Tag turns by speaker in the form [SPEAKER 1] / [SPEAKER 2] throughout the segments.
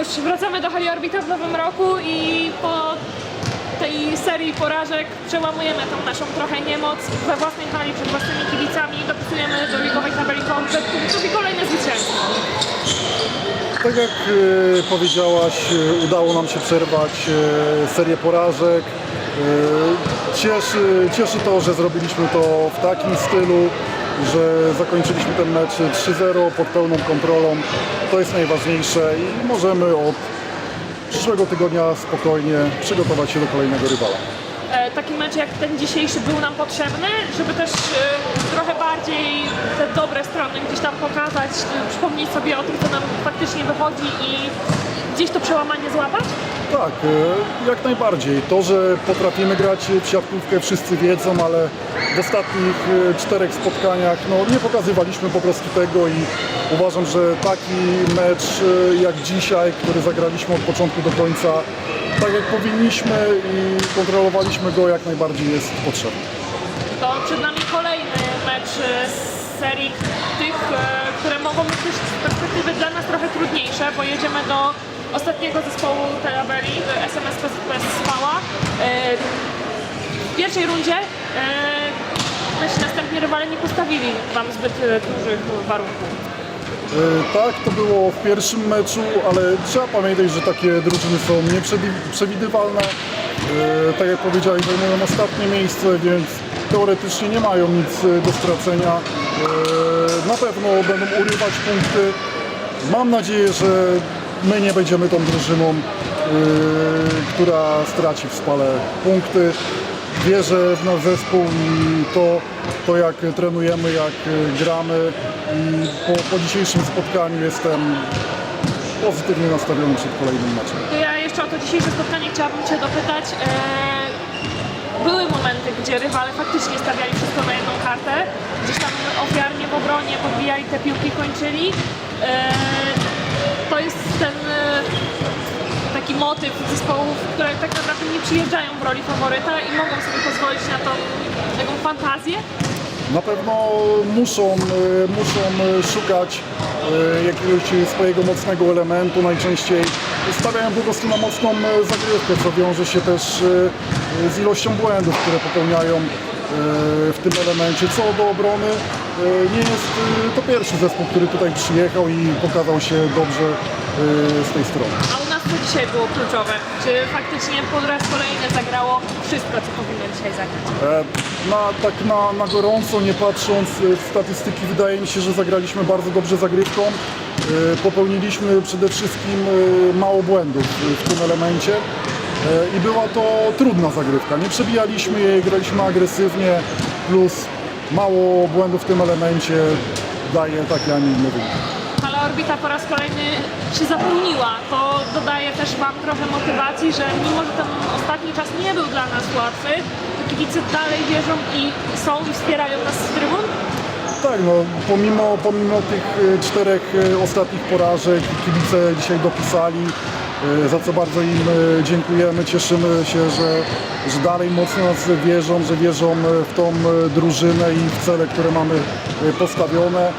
[SPEAKER 1] już wracamy do Hali Orbita w nowym roku i po tej serii porażek przełamujemy tą naszą trochę niemoc we własnej hali przed własnymi kibicami, dopisujemy do ligowej tabeli komplet punktów i kolejne zwycięstwo.
[SPEAKER 2] Tak jak e, powiedziałaś, e, udało nam się przerwać e, serię porażek. E, Cieszy, cieszy to, że zrobiliśmy to w takim stylu, że zakończyliśmy ten mecz 3-0 pod pełną kontrolą. To jest najważniejsze i możemy od przyszłego tygodnia spokojnie przygotować się do kolejnego rywala.
[SPEAKER 1] E, taki mecz jak ten dzisiejszy był nam potrzebny, żeby też e, trochę bardziej te dobre strony gdzieś tam pokazać, e, przypomnieć sobie o tym, co nam faktycznie wychodzi i gdzieś to przełamanie złapać.
[SPEAKER 2] Tak, e, jak najbardziej. To, że potrafimy grać w siatkówkę wszyscy wiedzą, ale w ostatnich e, czterech spotkaniach no, nie pokazywaliśmy po prostu tego i uważam, że taki mecz e, jak dzisiaj, który zagraliśmy od początku do końca, tak jak powinniśmy i kontrolowaliśmy go jak najbardziej jest potrzebny.
[SPEAKER 1] To przed nami kolejny mecz z serii tych, które mogą być też z perspektywy dla nas trochę trudniejsze, bo jedziemy do ostatniego zespołu tabeli, e, SMS PZPS Spała. E, W pierwszej rundzie e, nasi następni rywale nie postawili Wam zbyt e, dużych warunków.
[SPEAKER 2] E, Tak, to było w pierwszym meczu, ale trzeba pamiętać, że takie drużyny są nieprzewidywalne. E, Tak jak powiedziałem, zajmują ostatnie miejsce, więc teoretycznie nie mają nic e, do stracenia. E, Na pewno będą urywać punkty. Mam nadzieję, że my nie będziemy tą drużyną, e, która straci w spale punkty. Wierzę w nasz zespół i to, to jak trenujemy, jak e, gramy po, po dzisiejszym spotkaniu jestem pozytywnie nastawiony przed kolejnym meczem.
[SPEAKER 1] To ja jeszcze o to dzisiejsze spotkanie chciałabym Cię dopytać. E, były momenty, gdzie rywale faktycznie stawiali wszystko na jedną kartę, gdzieś tam ofiarnie w obronie podbijali te piłki, kończyli. Jest ten e, taki motyw zespołów, które tak naprawdę nie przyjeżdżają w roli faworyta i mogą sobie pozwolić na tą taką fantazję.
[SPEAKER 2] Na pewno muszą, e, muszą e, szukać jakiegoś swojego mocnego elementu. Najczęściej stawiają po prostu na mocną zagrywkę, co wiąże się też z ilością błędów, które popełniają w tym elemencie. Co do obrony, nie jest e, to pierwszy zespół, który tutaj przyjechał i pokazał się dobrze e, z tej strony.
[SPEAKER 1] A u nas co dzisiaj było kluczowe? Czy faktycznie po raz kolejny zagrało wszystko, co powinno dzisiaj zagrać?
[SPEAKER 2] E, Na, tak na, na gorąco, nie patrząc e, w statystyki, wydaje mi się, że zagraliśmy bardzo dobrze zagrywką. E, Popełniliśmy przede wszystkim e, mało błędów e, w tym elemencie E, i była to trudna zagrywka. Nie przebijaliśmy jej, graliśmy agresywnie, plus mało błędów w tym elemencie daje taki, a nie inny wynik.
[SPEAKER 1] Hala Orbita po raz kolejny się zapełniła. To dodaje też Wam trochę motywacji, że mimo, że ten ostatni czas nie był dla nas łatwy, to kibice dalej wierzą i są i wspierają nas z trybun.
[SPEAKER 2] Tak, no pomimo, pomimo tych e, czterech e, ostatnich porażek kibice dzisiaj dopisali, za co bardzo im e, dziękujemy. Cieszymy się, że, że dalej mocno nas wierzą, że wierzą e, w tą e, drużynę i w cele, które mamy e, postawione. E,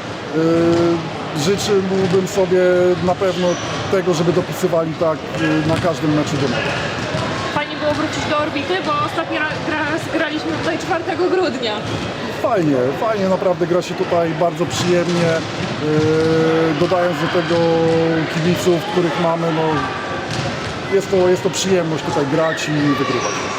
[SPEAKER 2] Życzyłbym sobie na pewno tego, żeby dopisywali tak e, na każdym meczu domowym.
[SPEAKER 1] Fajnie było wrócić do Orbity, bo ostatni raz gra- graliśmy tutaj 4 grudnia.
[SPEAKER 2] Fajnie, fajnie, naprawdę gra się tutaj bardzo przyjemnie. Dodając do tego kibiców, których mamy, no, jest, to, jest to przyjemność tutaj grać i wygrywać.